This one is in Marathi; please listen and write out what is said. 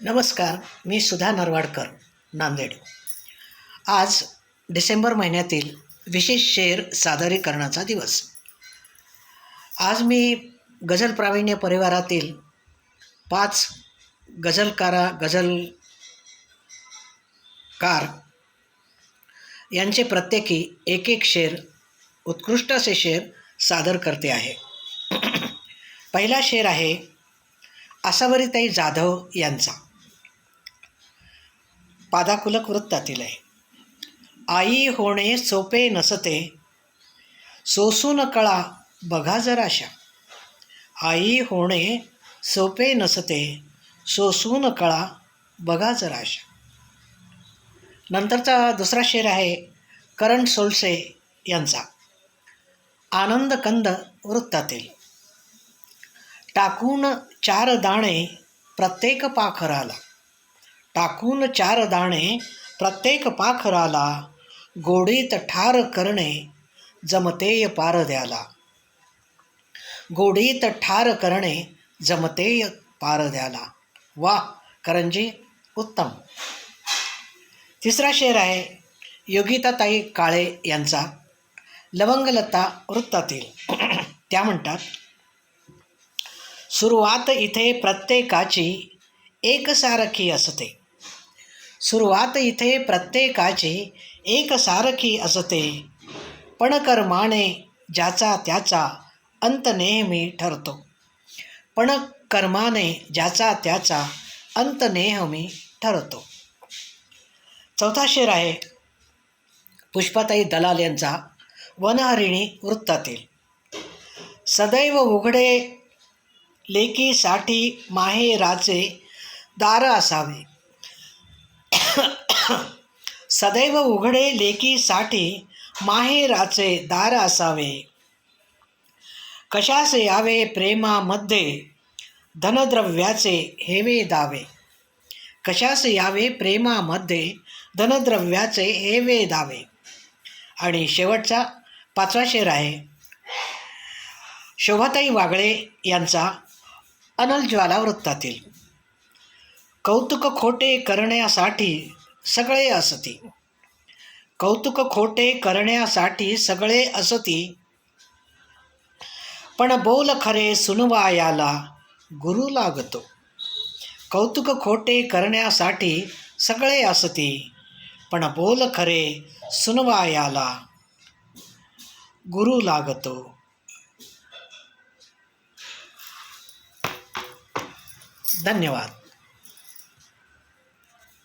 नमस्कार मी सुधा नरवाडकर नांदेड. आज डिसेंबर महिन्यातील विशेष शेर सादरीकरणाचा दिवस. आज मी गझल प्रावीण्य परिवारातील पाच गझलकारा गझलकार यांचे प्रत्येकी एक एक शेर उत्कृष्ट असे शेर सादर करते आहे. पहिला शेर आहे आसावरीताई जाधव यांचा. पादाकुलक वृत्तातील आहे. आई होणे सोपे नसते. सोसून कळा बघा जराशा. आई होणे सोपे नसते. सोसून कळा बघा जराशा. नंतरचा दुसरा शेर आहे करण सोलसे यांचा. आनंद कंद वृत्तातील. टाकून चार दाणे प्रत्येक पाखराला. टाकून चार दाणे प्रत्येक पाखराला गोडीत ठार करणे जमतेय पारद्याला गोडीत ठार करणे जमतेय पारद्याला वा करंजी उत्तम. तिसरा शेर आहे योगिताताई काळे यांचा लवंगलता वृत्तातील. त्या म्हणतात सुरुवात इथे प्रत्येकाची एकसारखी असते. सुरुवात इथे प्रत्येकाची एकसारखी असते. पण कर्माने ज्याचा त्याचा अंत नेहमी ठरतो. पण कर्माने ज्याचा त्याचा अंत नेहमी ठरतो. चौथा शेर आहे. पुष्पाताई दलाल यांचा वनहरिणी वृत्तातील. सदैव उघडे लेकीसाठी माहेराचे दार असावे. सदैव उघडे लेकीसाठी माहेराचे दार असावे. कशास यावे प्रेमामध्ये? धनद्रव्याचे हेवे दावे. कशास यावे प्रेमामध्ये? धनद्रव्याचे हेवे दावे. आणि शेवटचा पाचवा शेर आहे. शोभाताई वागळे यांचा अनल ज्वाला वृत्तातील. कौतुक खोटे करण्यासाठी सगळे असती. कौतुक खोटे करण्यासाठी सगळे असती. पण बोल खरे सुनवायाला गुरु लागतो. कौतुक खोटे करण्यासाठी सगळे असती. पण बोल खरे सुनवायाला गुरु लागतो. धन्यवाद.